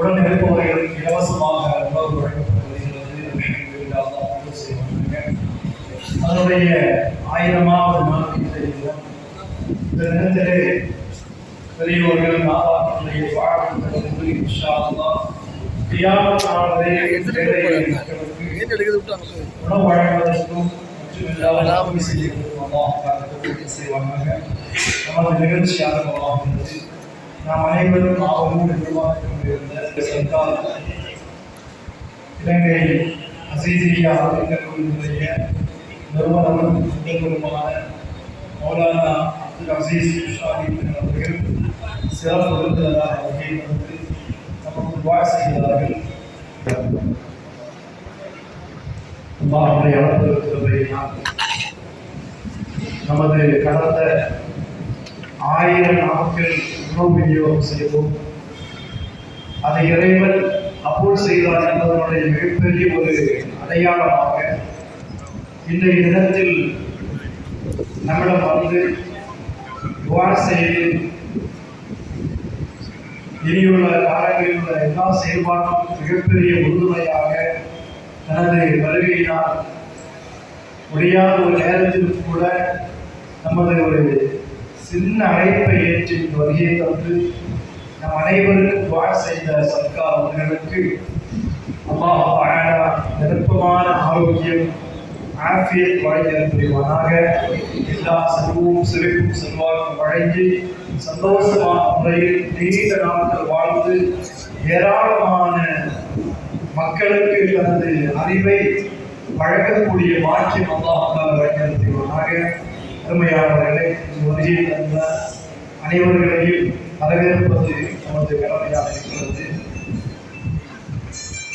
உடன் இருப்பவர்களுக்கு இலவசமாக உணவு வழங்கப்பட்டு அதனுடைய ஆயிரமாவது நாள் இந்த இந்த நேரத்திலே பெரியவர்கள் மாதாக்களுடைய வாழ்க்கை உணவு வழங்குவதற்கும் மற்றும் நமது நிகழ்ச்சியாக நாம் அனைவரும் ஆபமும் எதிர்பார்த்துக் கொண்டிருந்த இலங்கை அசீசியா அறிஞர்களுடைய நிறுவனம் முதல்வருமான மௌலானா அப்துல் அசீஸ் ஷாஹி அவர்கள் சிறப்பு விருந்தினராக வருகை வந்து நமக்கு துவா செய்கிறார்கள் அல்லாஹுடைய அளப்பிருக்கிறதையினால் நமது கடந்த ஆயிரம் நாட்கள் உணவு செய்வோம் அதை இறைவன் அப்போல் செய்தார் என்பதனுடைய மிகப்பெரிய ஒரு அடையாளமாக இன்றைய தினத்தில் நம்மிடம் வந்து துவா செய்து இனியுள்ள காலங்களில் உள்ள எல்லா செயல்பாடும் மிகப்பெரிய உறுதுணையாக தனது வருகையினால் முடியாத ஒரு நேரத்தில் கூட நமது ஒரு சின்ன அழைப்பை ஏற்று இந்த வருகையை தந்து நம் அனைவருக்கும் துவா செய்த சர்க்கார் அவர்களுக்கு அல்லாஹ் தஆலா விருப்பமான ஆரோக்கியம் ஆஃபியத் வாழ்க்கை புரிவானாக. எல்லா செல்வமும் சிறப்பும் செல்வாக்கும் வழங்கி சந்தோஷமான முறையில் நீண்ட நாட்கள் வாழ்ந்து ஏராளமான மக்களுக்கு தனது அறிவை வழங்கக்கூடிய பாக்கியம் அல்லாஹ் தஆலா வழங்கி புரிவானாக தந்த அனைவர்களையும் வரவேற்பது நமது கடமையாக இருக்கிறது.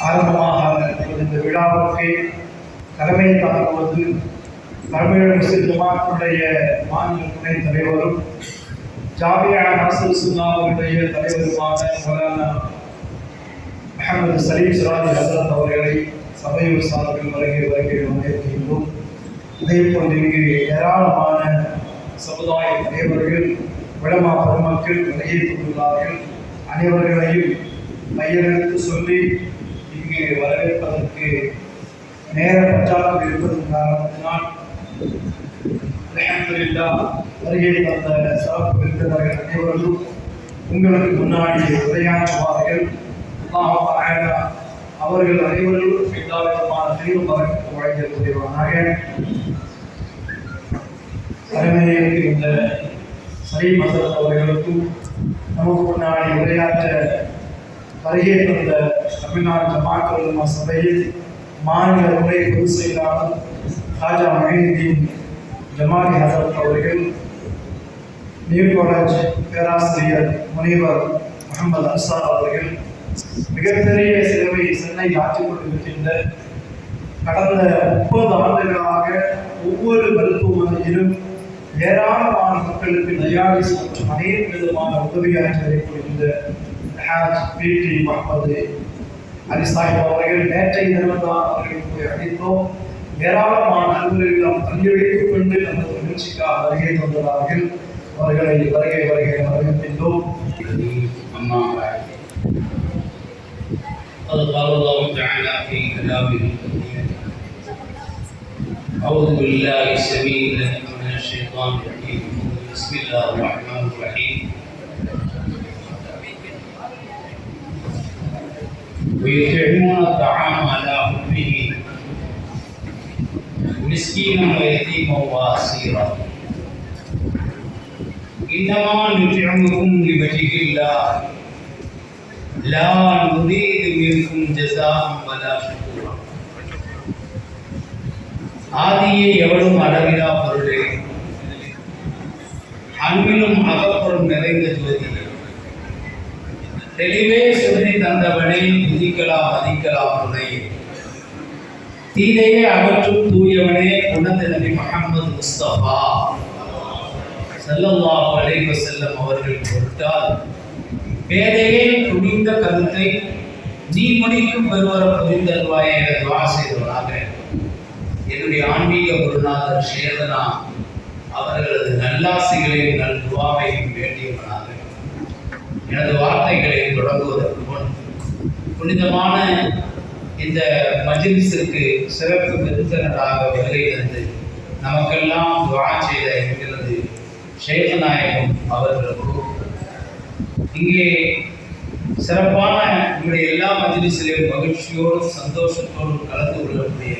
ஆரம்பமாக இந்த விழாவுக்கு தலைமை தாங்குவது தமிழக முஸ்லிம் ஜமாத்துடைய மாநில துணைத் தலைவரும் ஜாமியா நாசர் சுல்லா அவருடைய தலைவருமான மௌலானா அஹமது சலீம் சிராஜ் ஹசரத் அவர்களை சபையூர் சார்பில் வருகை வருகை வரவேற்கின்றோம். இதே போன்று இங்கு ஏராளமான சமுதாய தலைவர்கள் விளமா பெருமக்கள் வருகை கொண்டுள்ளார்கள் அனைவர்களையும் பெயரெடுத்து சொல்லி இங்கு வரவேற்பதற்கு நேர பற்றாக்குறை இருப்பதன் காரணத்தினால் அல்ஹம்துலில்லாஹ் வருகை தந்த சிறப்பு விருந்தினர்கள் அனைவரும் உங்களுக்கு முன்னாடி உரையாற்றுவார்கள். அல்லாஹ் தஆலா அவர்கள் அனைவரும் எல்லா விதமான தெளிவு பறக்க வழங்க புரிவானாக இந்த சரி மசரத் அவர்களுக்கும் நமக்கு முன்னாடி உரையாற்ற வருகை தந்த தமிழ்நாடு ஜமாத் சபையில் மாநில உரை பொதுச் செயலாளர் ராஜா மகிழ்தீன் ஜமாலி ஹசரத் அவர்கள் நியூ காலேஜ் பேராசிரியர் முனைவர் முகமது அன்சார் அவர்கள் மிகப்பெரிய சிலவை சென்னை ஆற்றிக் கொண்டிருக்கின்ற கடந்த முப்பது ஆண்டுகளாக ஒவ்வொரு மருத்துவமனையிலும் ஏராளமான மக்களுக்கு டயாலிஸ் மற்றும் அநேக விதமான உதவியாற்றி அறிவிக்கின்ற ஹாஜ் பிடி முகமது அலி சாஹிப் அவர்கள் நேற்றைய தினம்தான் அவர்களை போய் அழைத்தோம். ஏராளமான நண்பர்கள் நாம் பங்கெடுத்துக் கொண்டு அந்த நிகழ்ச்சிக்காக வருகை தந்துள்ளார்கள் அவர்களை வருகை வருகை வரவேற்கின்றோம். அம்மா قد قال الله تعالى في كلامه الكريم أعوذ بالله السميع العليم من الشيطان الرجيم. بسم الله الرحمن الرحيم. ويطعمون الطعام على حبه. مسكينا ويتيما واسيرا. إنما نطعمكم لوجه الله. لا نريد منكم جزاء ولا شكورا ஆதியே எவளும் அளவிலா பொருளே அன்பிலும் அகப்பொருள் நிறைந்த ஜோதி தெளிவே சொல்லி தந்தவனே புதிக்கலாம் மதிக்கலாம் துணை தீதையே அகற்றும் தூயவனே குணத்த நபி முகமது முஸ்தபா ஸல்லல்லாஹு அலைஹி வஸல்லம் அவர்கள் பொருட்டால் பேதையே துணிந்த கருத்தை நீ முடிக்கும் பெருவரம் புரிந்தல்வாய் என துவா செய்தவனாக என்னுடைய ஆன்மீக குருநாதர் சேதனா அவர்களது நல்லாசிகளையும் நல் துவாவையும் வேண்டியவனாக. எனது வார்த்தைகளை தொடங்குவதற்கு முன் புனிதமான இந்த மஜ்லிஸிற்கு சிறப்பு விருந்தினராக வருகை தந்து நமக்கெல்லாம் துவா செய்த எங்களது ஷேகநாயகம் அவர்களுக்கும் இங்கே சிறப்பான உங்களுடைய எல்லா மஜிலிசிலையும் மகிழ்ச்சியோடு சந்தோஷத்தோடும் கலந்து கொள்ளக்கூடிய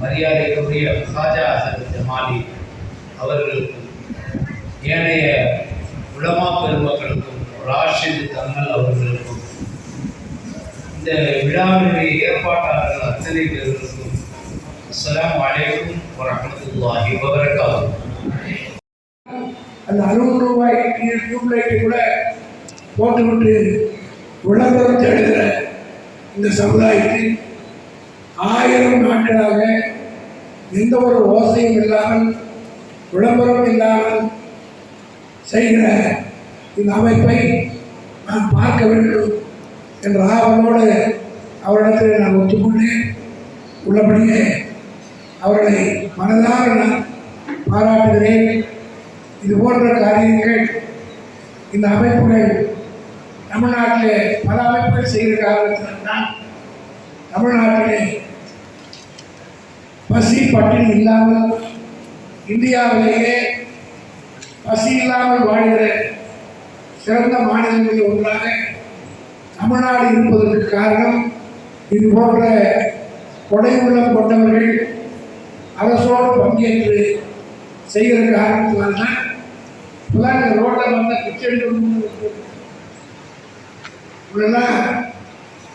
மரியாதைக்குரிய ஹாஜா ஹசரத் ஜமாலி அவர்களுக்கும் ஏனைய உலமா பெருமக்களுக்கும் ராஷித் தங்கள் அவர்களுக்கும் இந்த விழாவினுடைய ஏற்பாட்டாளர்கள் அத்தனை பேர்களுக்கும் அஸ்லாம் அலைக்கும் வரஹ்மத்துல்லாஹி வபரகாத்துஹு. அந்த அறுபது ரூபாய் டியூப் கூட போட்டுவிட்டு விளம்பரம் தேடுகிற இந்த சமுதாயத்தில் ஆயிரம் நாட்களாக எந்த ஒரு ஓசையும் இல்லாமல் விளம்பரம் இல்லாமல் செய்கிற இந்த அமைப்பை நான் பார்க்க வேண்டும் என்ற ஆவலோடு அவரிடத்தில் நான் ஒத்துக்கொண்டேன். உள்ளபடியே அவர்களை மனதார நான் பாராட்டுகிறேன். இது போன்ற காரியங்கள் இந்த அமைப்புகள் தமிழ்நாட்டிலே பல அமைப்புகள் செய்கிற காரணத்தினால்தான் தமிழ்நாட்டிலே பசி பட்டினி இல்லாமல் இந்தியாவிலேயே பசி இல்லாமல் வாழ்கிற சிறந்த மாநிலங்களில் ஒன்றாக தமிழ்நாடு இருப்பதற்கு காரணம் இது போன்ற கொடை உள்ளம் கொண்டவர்கள் அரசோடு பங்கேற்று செய்கிற காரணத்தினால்தான் இப்பெல்லாம் ரோட்டில் வந்த பிச்சை எடுக்கணும்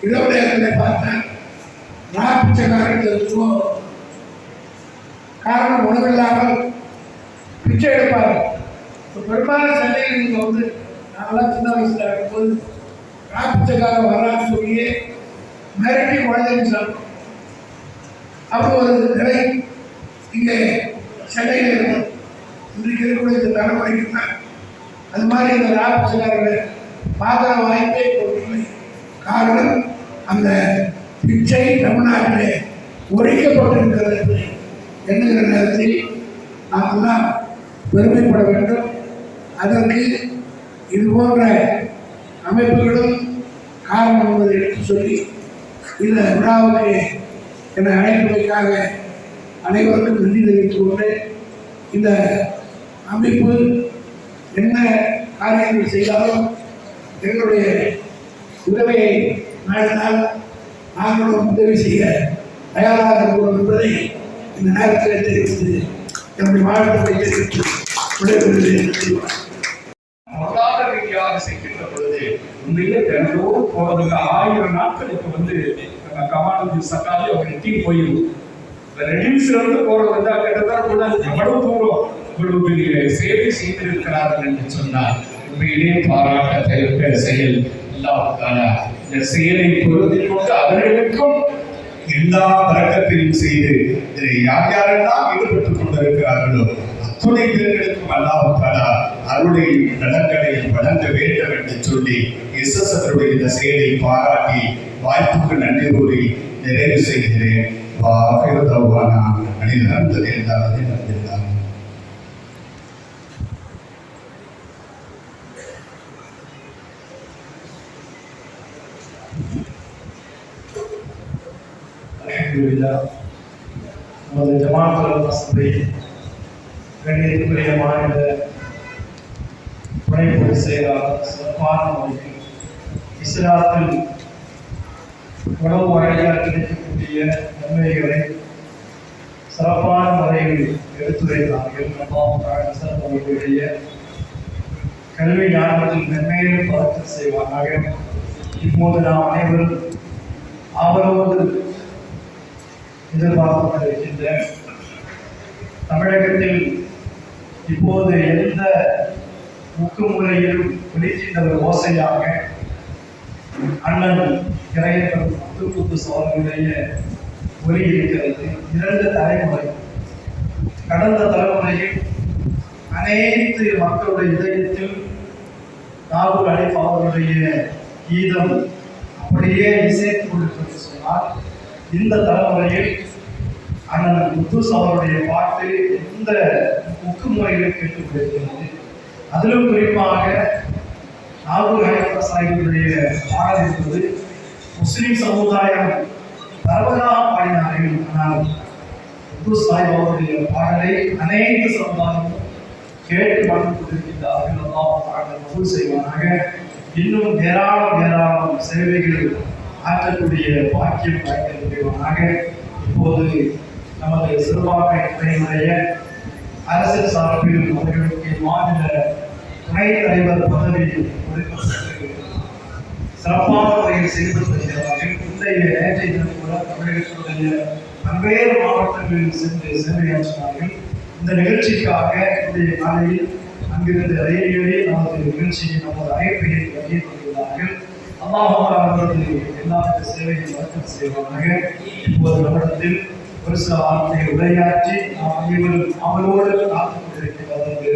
இவரெல்லாம் பார்த்தேன். நான் பிச்சைக்காரர்கள் இருக்கும் காரணம் உணவில்லாமல் பிச்சை எடுப்பார்கள் இப்போ பெரும்பாலும் சென்னையில் நீங்கள் வந்து நாங்களாம் சின்ன வயசில் இருக்கும்போது நான் பிச்சைக்காரன் வரான்னு சொல்லி மிரட்டி குழந்தைங்க சாப்பிட்டோம். அப்போ ஒரு நிலை இங்கே சென்னையில் இருக்கும். இன்றைக்கு இருக்கக்கூடிய இந்த தலைமுறைக்கு தான். அது மாதிரி இந்த ராபிச்சக்காரர்களை பார்க்குற வாய்ப்பே காரணம் அந்த பிச்சை தமிழ்நாட்டிலே ஒழிக்கப்பட்டிருக்கிறது என்று எண்ணுகிற நேரத்தில் நாம் எல்லாம் பெருமைப்பட வேண்டும். அதற்கு இது போன்ற அமைப்புகளும் காரணம் என்பதை எடுத்து சொல்லி இந்த விழாவுக்கு என்னை அழைப்பதற்காக அனைவருக்கும் நன்றி தெரிவித்துக் கொண்டு இந்த அமைப்பு என்ன காரியங்கள் செய்தாலும் எங்களுடைய உதவியை நாடினால் நாங்களும் உதவி செய்ய தயாராக இருக்கிறோம் என்பதை இந்த நேரத்தில் தெரிவித்து என்னுடைய வாழ்க்கை தெரிவித்து விடைபெறுகிறேன் பொருளாதார ரீதியாக செய்கின்ற பொழுது உண்மையிலே தினந்தோறும் போறதுக்கு ஆயிரம் நாட்களுக்கு வந்து கமானந்தி சக்காலி அவங்க டீம் போயிடும் ரெடியூஸ்ல இருந்து போறது வந்து கிட்டத்தட்ட எவ்வளவு தூரம் இவ்வளவு பெரிய சேவை செய்திருக்கிறார்கள் என்று சொன்னால் உண்மையிலே பாராட்ட செயல் இந்த செயலை பொருந்தி கொண்டு அவர்களுக்கும் எல்லா பழக்கத்தையும் செய்து இதில் யார் யாரெல்லாம் ஈடுபட்டுக் கொண்டிருக்கிறார்களோ அத்துணை பேர்களுக்கும் அல்லாஹாலா அருளை நலன்களை வழங்க வேண்டும் என்று சொல்லி எஸ் எஸ் அவருடைய இந்த செயலை பாராட்டி வாய்ப்புக்கு நன்றி கூறி நிறைவு செய்கிறேன். வாகிருதவானா அணி நடந்தது என்றால் நடந்தது நமது ஜமாத் சபை மாநில துணை பொதுச் செயலாளர் சிறப்பான முறையில் இஸ்லாத்தில் உணவு வகையாக கிடைக்கக்கூடிய நன்மைகளை சிறப்பான முறையில் எடுத்துரைத்தார்கள் அல்லாஹ் தஆலா கல்வி ஞானத்தில் மென்மேலும் பறக்க செய்வானாக இப்போது நாம் அனைவரும் ஆவலோடு எதிர்பார்த்து இருக்கின்றேன் தமிழகத்தில் இப்போது எந்த முக்குமுறையிலும் ஒலிக்கின்ற ஒரு ஓசையாக அண்ணன் இறையப்பன் அப்துல்குத்து அவர்களுடைய ஒலி இருக்கிறது. இரண்டு தலைமுறை. கடந்த தலைமுறையில் அனைத்து மக்களுடைய இதயத்தில் நாகூர் அலிஃப் அவர்களுடைய கீதம் அப்படியே இசைத்து கொண்டிருக்கிறது. சொன்னால் இந்த தலைமுறையில் அண்ணன் முத்துஸ் அவருடைய பாட்டு எந்த முக்கு முறையில் கேட்டுக் கொண்டிருக்கிறது அதிலும் குறிப்பாக நாகூர் ஹரிஃபா சாஹிபுடைய பாடல் என்பது முஸ்லிம் சமுதாயம் பரவலாக பாடினார்கள் ஆனால் முத்து சாஹிப் அவருடைய பாடலை அனைத்து சமுதாயமும் கேட்டு வாழ்ந்து கொண்டிருக்கின்றார்கள். அல்லாஹ் தாங்கள் கபூல் செய்வானாக. இன்னும் ஏராளம் ஏராளம் சேவைகள் ஆற்றக்கூடிய பாக்கியம் வாய்க்க இப்போது நமது சிறுபான்மை துறையினுடைய அரசியல் சார்பில் அவர்களுக்கு மாநில துணை தலைவர் பதவி ஒதுக்கப்பட்டு சிறப்பான முறையில் செயல்பட்டு வருகிறார்கள் இன்றைய நேற்றைய தினம் கூட தமிழகத்தினுடைய பல்வேறு மாவட்டங்களில் சென்று சேவையாற்றினார்கள். இந்த நிகழ்ச்சிக்காக இன்றைய காலையில் அங்கிருந்து ரயில்களில் நமது நிகழ்ச்சியை நமது அழைப்பை வழங்கி கொண்டுள்ளார்கள் அவர்களது எல்லா சேவையும் வழக்கம் செய்வாங்க இப்போது ஒரு சில உரையாற்றி நாம் அனைவரும் அவளோடு கொண்டிருக்கிறது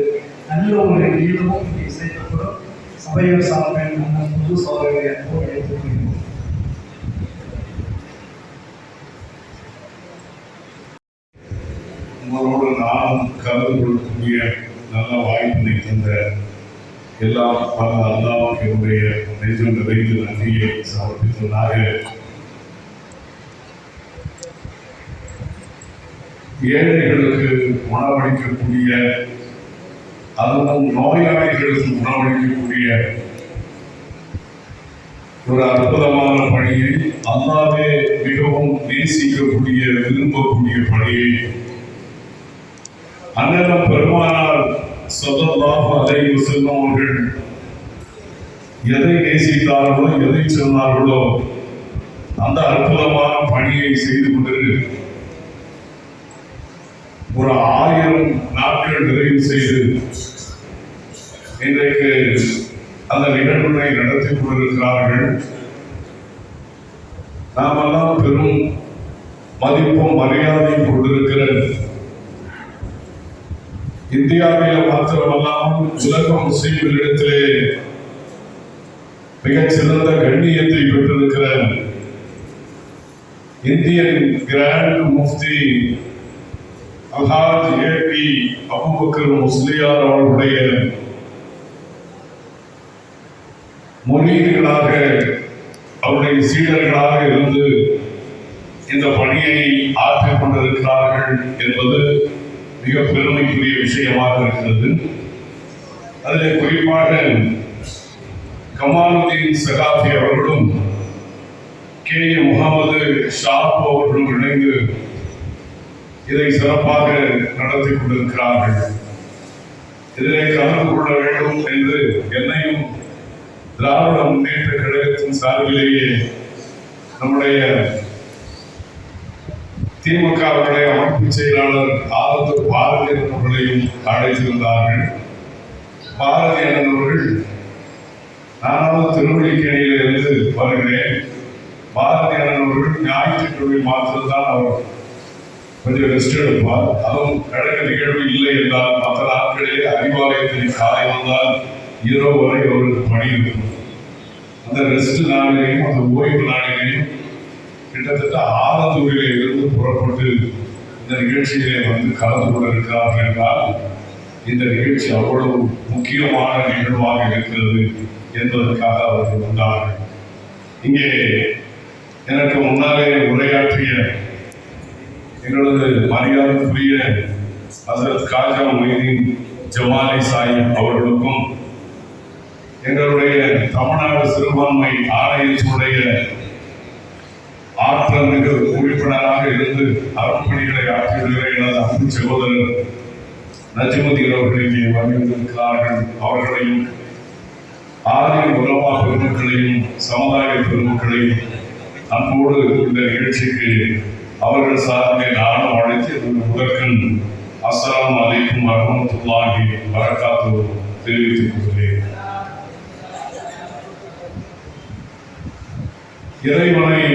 நல்ல ஒரு ஈழமும் இங்கே இசைக்கப்படும். சபையோர் சார்பில் நம்ம புது சோதனை அனுபவம் ஏற்றுக்கொள்கிறோம். உங்களோடு நானும் கலந்து கொள்ளக்கூடிய நல்ல வாய்ப்பினை தந்த எல்லா பல அல்லாவுக்கு என்னுடைய வைத்து நன்றியை சமர்ப்பித்துள்ளாக. ஏழைகளுக்கு உணவளிக்கக்கூடிய அதுவும் நோயாளிகளுக்கு உணவளிக்கக்கூடிய ஒரு அற்புதமான பணியை அல்லாவே மிகவும் நேசிக்கக்கூடிய விரும்பக்கூடிய பணியை அண்ணலம் பெருமானார் சொல்லல்லாஹு அலைஹி வஸல்லம் அவர்கள் எதை நேசித்தார்களோ எதை சொன்னார்களோ அந்த அற்புதமான பணியை செய்து கொண்டு ஒரு ஆயிரம் நாட்கள் நிறைவு செய்து இன்றைக்கு அந்த நிகழ்வுகளை நடத்தி கொண்டிருக்கிறார்கள். நாமெல்லாம் பெரும் மதிப்பும் மரியாதையும் கொண்டிருக்கிற இந்தியாவில் மாத்திரமல்லாமல் உலக இடத்திலே மிகச்சிறந்த கண்ணியத்தை பெற்றிருக்கிற இந்தியன் கிராண்ட் முஃப்தி அல்ஹாஜ் ஏபி அபுபக்கர் முஸ்லியார் அவர்களுடைய மொழிகளாக அவருடைய சீடர்களாக இருந்து இந்த பணியை ஆற்றிக் கொண்டிருக்கிறார்கள் என்பது மிக பெருமைக்குரிய விஷயமாக இருக்கிறது. அதில் குறிப்பாக கமாலுதீன் சகாஃபி அவர்களும் கே. ஏ. முகமது ஷாப் அவர்களும் இணைந்து இதை சிறப்பாக நடத்தி கொண்டிருக்கிறார்கள். இதிலே கலந்து கொள்ள வேண்டும் என்று என்னையும் திராவிட முன்னேற்ற கழகத்தின் சார்பிலேயே நம்முடைய திமுகவுடைய அமைப்பு செயலாளர் ஆதத்து பாரதி அவர்களையும் அழைத்திருந்தார்கள். பாரதி அவர்கள் நானும் திருவள்ளிக்கேணியில இருந்து வருகிறேன். பாரதி அவர்கள் ஞாயிற்றுக்கிழமை மாத்திரம்தான் அவர் கொஞ்சம் ரெஸ்ட் எடுப்பார். அதுவும் கழக நிகழ்வு இல்லை என்றால் மற்ற நாட்களிலே அறிவாலயத்தின் காலை வந்தால் இரவு வரை அவருக்கு பணி இருக்கும். அந்த ரெஸ்ட் நாளிலேயும் அந்த ஓய்வு நாளிலேயும் கிட்டத்தட்ட ஆலந்தூரிலே இருந்து புறப்பட்டு இந்த நிகழ்ச்சியிலே வந்து கலந்து கொண்டிருக்கிறார்கள் என்றால் இந்த நிகழ்ச்சி அவ்வளவு முக்கியமான நிகழ்வாக இருக்கிறது. என்பதற்காக அவர்கள் வந்தார்கள். இங்கே எனக்கு முன்னாலே உரையாற்றிய எங்களது மரியாதைக்குரிய ஹசரத் காஜா மொய்தீன் ஜமாலி சாஹிப் அவர்களுக்கும் எங்களுடைய தமிழ்நாடு சிறுபான்மை ஆணையத்தினுடைய ஆற்றல் மிகு உறுப்பினராக இருந்து அறப்பணிகளை ஆற்றி வருகிற எனது அன்பு சகோதரர் நஜிமுதீன் அவர்கள் இங்கே வந்திருக்கிறார்கள் அவர்களையும் ஆரிய உலமா பெருமக்களையும் சமுதாய பெருமக்களையும் அன்போடு இந்த நிகழ்ச்சிக்கு அவர்கள் சார்பில் நானும் அழைத்து முதற்கண் அஸ்லாம் அலைக்கும் வரமத்துல்லாஹி வரக்காத்து தெரிவித்துக் கொள்கிறேன். இறைவனை